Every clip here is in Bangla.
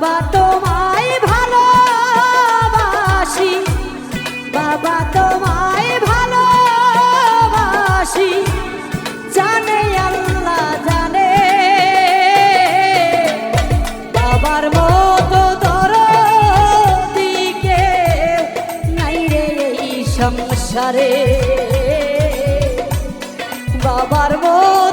বাবা তোমায় ভালোবাসি। বাবা তোমায় ভালোবাসি। জানে আল্লাহ জানে। বাবার মতো দরদিকে নাই রে এই সংসারে। বাবার মতো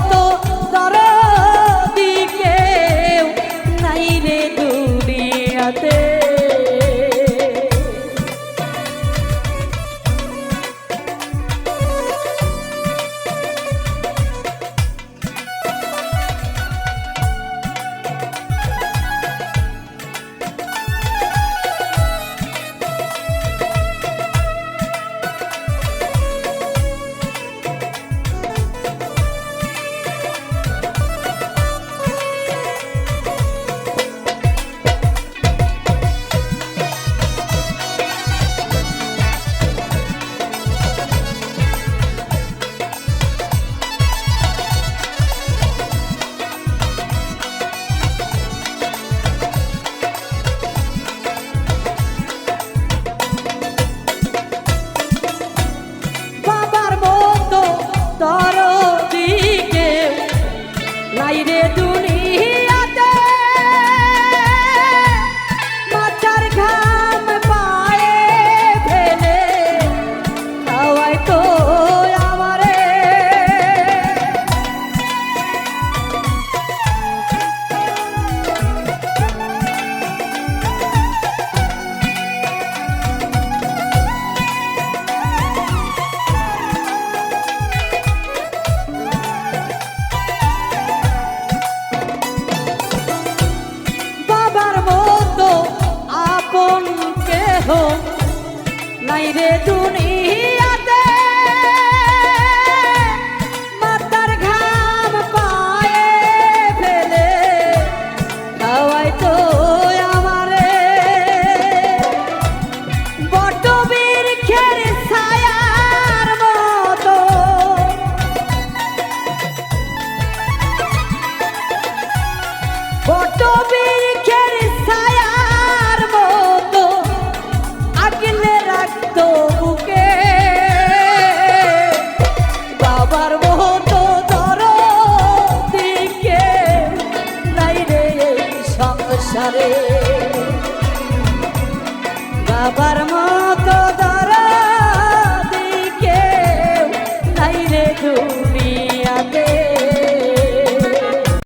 নাই নাই রে দুনিয়াতে মাতার ঘাম পায়ে ফেলে খাওয়াই তো আমারে। বটবীর খের ছায়ার মতো। বটবৃক্ষের বাবার মতো